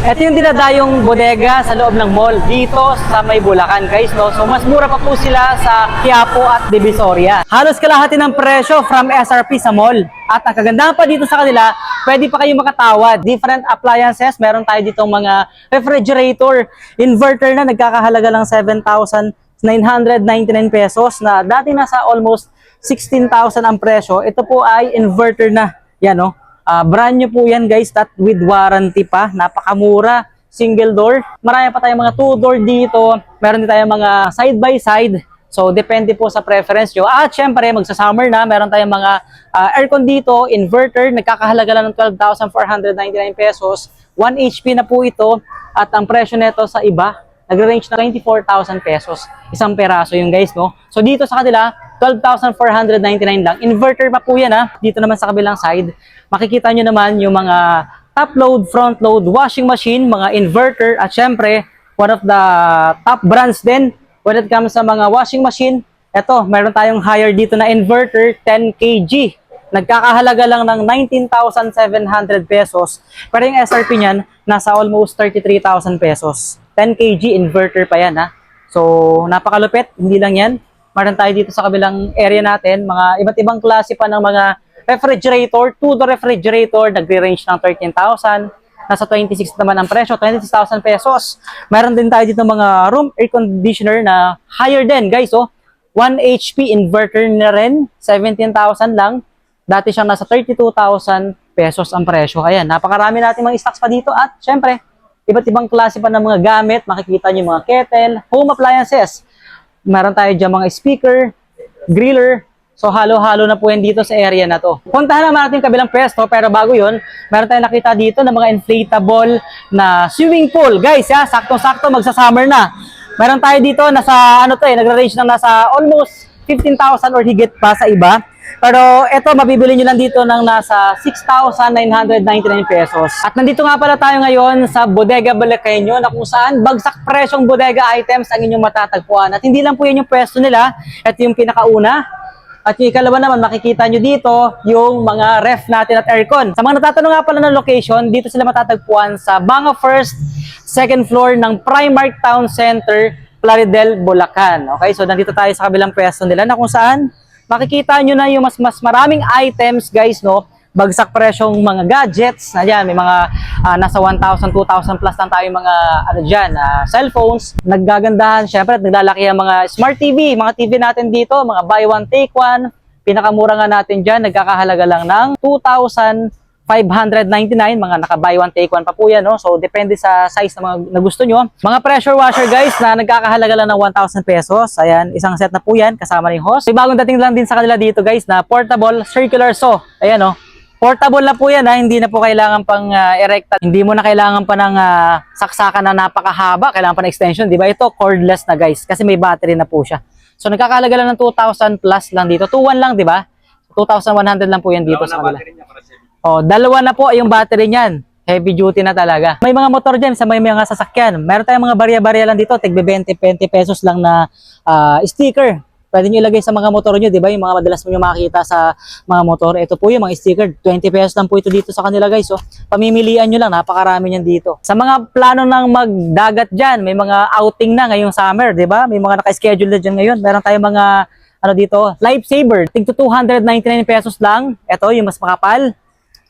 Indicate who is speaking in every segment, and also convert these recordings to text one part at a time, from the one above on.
Speaker 1: Ito yung dinadayong bodega sa loob ng mall dito sa may Bulacan guys no. So mas mura pa po sila sa Quiapo at Divisoria. Halos kalahati ng presyo from SRP sa mall. At ang kagandahan pa dito sa kanila, pwede pa kayong makatawad. Different appliances, meron tayo dito mga refrigerator, inverter na nagkakahalaga lang 7,999 pesos na dati nasa almost 16,000 ang presyo. Ito po ay inverter na. Yan no. Ah, brand new po yan guys, that with warranty pa. Napakamura. Single door. Marami pa tayong mga two door dito. Meron din tayong mga side by side. So, depende po sa preference nyo. At syempre, magsa-summer na, meron tayong mga ah, aircon dito, inverter, nagkakahalaga lang ng 12,499 pesos. 1 HP na po ito. At ang presyo nito sa iba, nagre-range na 24,000 pesos. Isang peraso yung guys, no? So, dito sa kanila, 12,499 lang. Inverter pa po yan, ha? Dito naman sa kabilang side, makikita nyo naman yung mga top load, front load, washing machine, mga inverter, at syempre, one of the top brands din when it comes sa mga washing machine. Ito, meron tayong higher dito na inverter, 10 kg. Nagkakahalaga lang ng 19,700 pesos. Pero yung SRP niyan, nasa almost 33,000 pesos. 10 kg inverter pa yan ha. So, napakalupit, hindi lang yan. Meron tayo dito sa kabilang area natin, mga iba't ibang klase pa ng mga refrigerator, two-door refrigerator, nagre-range ng 13,000. Nasa 26 naman ang presyo, 26,000 pesos. Meron din tayo dito mga room air conditioner na higher din, guys. Oh. 1 HP inverter na rin, 17,000 lang. Dati siyang nasa 32,000 pesos ang presyo. Ayan, napakarami natin mga stocks pa dito. At syempre, iba't ibang klase pa ng mga gamit. Makikita niyo mga kettle, home appliances. Meron tayo dyan mga speaker, griller. So halo-halo na po yan dito sa area na to. Puntahan naman natin yung kabilang pwesto pero bago yon, meron tayong nakita dito ng mga inflatable na swimming pool. Guys, ya, sakto-sakto magsa-summer na. Meron tayo dito nasa ano to eh, nagra-range ng nasa almost 15,000 or higit pa sa iba. Pero ito, mabibili nyo lang dito ng nasa 6,999 pesos. At nandito nga pala tayo ngayon sa Bodega Balacaño na kung saan bagsak presyong bodega items ang inyong matatagpuan. At hindi lang po yun yung pwesto nila. Ito yung pinakauna. At yung ikalawa naman, makikita nyo dito yung mga ref natin at aircon. Sa mga natatanong nga pala ng location, dito sila matatagpuan sa Banga First, second floor ng Primark Town Center, Plaridel, Bulacan. Okay, so nandito tayo sa kabilang pwesto nila na kung saan makikita nyo na yung mas mas maraming items guys, no? Bagsak presyong mga gadgets. Ayan, may mga ah, nasa 1,000, 2,000 plus lang tayo mga ano dyan, ah, cellphones. Naggagandahan, syempre, at naglalaki ang mga smart TV. Mga TV natin dito, mga buy one, take one. Pinakamura nga natin dyan, nagkakahalaga lang ng 2,599. Mga naka buy one, take one pa po yan. No? So, depende sa size na, mga, na gusto nyo. Mga pressure washer guys na nagkakahalaga lang ng 1,000 pesos. Ayan, isang set na po yan kasama ng hose. May bagong dating lang din sa kanila dito guys na portable circular saw. Ayan oh. Portable na po yan ha, hindi na po kailangan pang uh, erecta. Hindi mo na kailangan pa ng ah, saksakan na napakahaba, kailangan pa ng extension, di ba? Ito cordless na guys, kasi may battery na po siya. So nagkakalaga lang ng 2,000 plus lang dito. 2,1 lang, di ba? 2,100 lang po yan dito sa kanila. Oh, dalawa na po yung battery niyan. Heavy duty na talaga. May mga motor dyan sa may mga sasakyan. Meron tayong mga barya-barya lang dito. Tigbe 20, 20 pesos lang na ah, sticker. Pwede nyo ilagay sa mga motor nyo, di ba? Yung mga madalas mo nyo makikita sa mga motor. Ito po yung mga sticker. 20 pesos lang po ito dito sa kanila guys. So, pamimilian nyo lang. Napakarami niyan dito. Sa mga plano ng magdagat dyan, may mga outing na ngayong summer, di ba? May mga naka-schedule na dyan ngayon. Meron tayong mga ano dito, lifesaver. Tig to 299 pesos lang. Ito, yung mas makapal.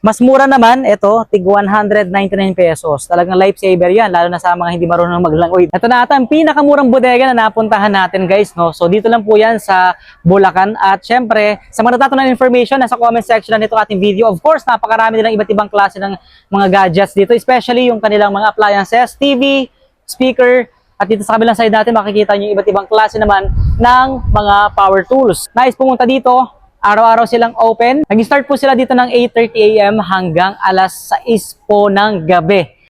Speaker 1: Mas mura naman, ito, tig 199 pesos. Talagang lifesaver yan, lalo na sa mga hindi marunong maglangoy. Ito na ata ang pinakamurang bodega na napuntahan natin guys. No? So dito lang po yan sa Bulacan. At syempre, sa mga natatanong information, nasa comment section na nito ating video. Of course, napakarami nilang iba't ibang klase ng mga gadgets dito. Especially yung kanilang mga appliances, TV, speaker, at dito sa kabilang side natin, makikita nyo iba't ibang klase naman ng mga power tools. Nice pumunta dito, araw-araw silang open. Nag-start po sila dito ng 8.30 a.m. hanggang alas 6 po ng gabi.